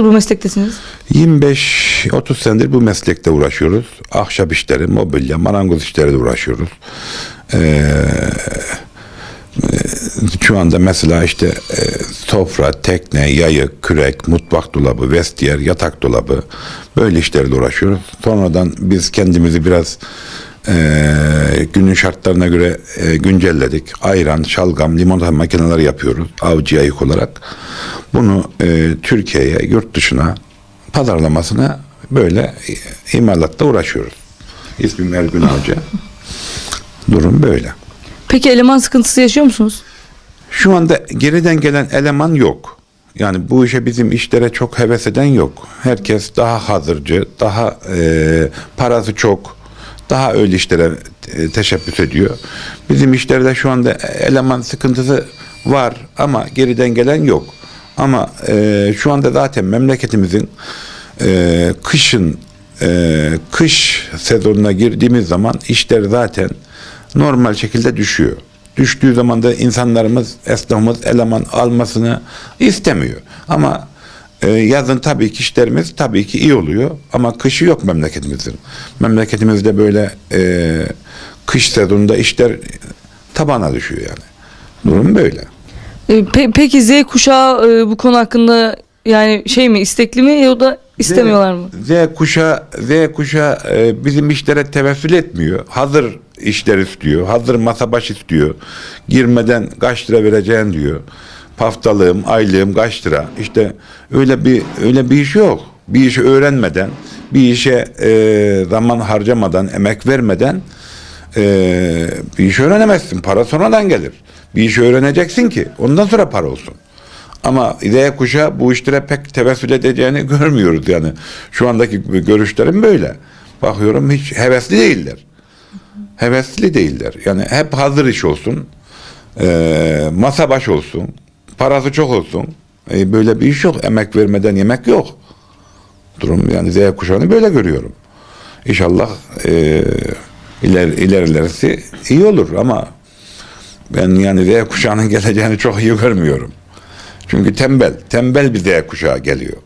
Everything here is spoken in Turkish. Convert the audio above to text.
bu meslektesiniz? 25-30 senedir bu meslekte uğraşıyoruz. Ahşap işleri, mobilya, marangoz işleriyle uğraşıyoruz. Ee, e, şu anda mesela işte e, sofra, tekne, yayı, kürek, mutfak dolabı, vestiyer, yatak dolabı böyle işlerle uğraşıyoruz. Sonradan biz kendimizi biraz e, günün şartlarına göre e, güncelledik. Ayran, şalgam, limonata makineleri yapıyoruz avcı yayık olarak. Bunu e, Türkiye'ye, yurt dışına pazarlamasına böyle imalatta uğraşıyoruz. İsmim Ergün Avcı. Durum böyle. Peki eleman sıkıntısı yaşıyor musunuz? Şu anda geriden gelen eleman yok. Yani bu işe bizim işlere çok heves eden yok. Herkes daha hazırcı, daha e, parası çok, daha öyle işlere e, teşebbüs ediyor. Bizim işlerde şu anda eleman sıkıntısı var ama geriden gelen yok. Ama e, şu anda zaten memleketimizin e, kışın e, kış sezonuna girdiğimiz zaman işler zaten normal şekilde düşüyor. Düştüğü zaman da insanlarımız, esnafımız eleman almasını istemiyor. Ama e, yazın tabii ki işlerimiz tabii ki iyi oluyor. Ama kışı yok memleketimizin. Memleketimizde böyle e, kış sezonunda işler tabana düşüyor yani. Durum böyle. Ee, pe- peki Z kuşağı e, bu konu hakkında yani şey mi istekli mi ya da istemiyorlar mı? Z kuşa Z kuşa e, bizim işlere tevessül etmiyor. Hazır işler istiyor. Hazır masa baş istiyor. Girmeden kaç lira vereceğin diyor. Haftalığım, aylığım kaç lira. İşte öyle bir öyle bir iş yok. Bir işi öğrenmeden, bir işe e, zaman harcamadan, emek vermeden e, bir iş öğrenemezsin. Para sonradan gelir. Bir işi öğreneceksin ki ondan sonra para olsun. Ama Z kuşağı bu işlere pek tevessül edeceğini görmüyoruz yani. Şu andaki görüşlerim böyle. Bakıyorum hiç hevesli değiller. Hevesli değiller. Yani hep hazır iş olsun. eee, masa baş olsun. Parası çok olsun. E, böyle bir iş yok. Emek vermeden yemek yok. Durum yani Z kuşağını böyle görüyorum. İnşallah eee iler, ilerlerisi iyi olur ama ben yani Z kuşağının geleceğini çok iyi görmüyorum. Çünkü tembel, tembel bir Z kuşağı geliyor.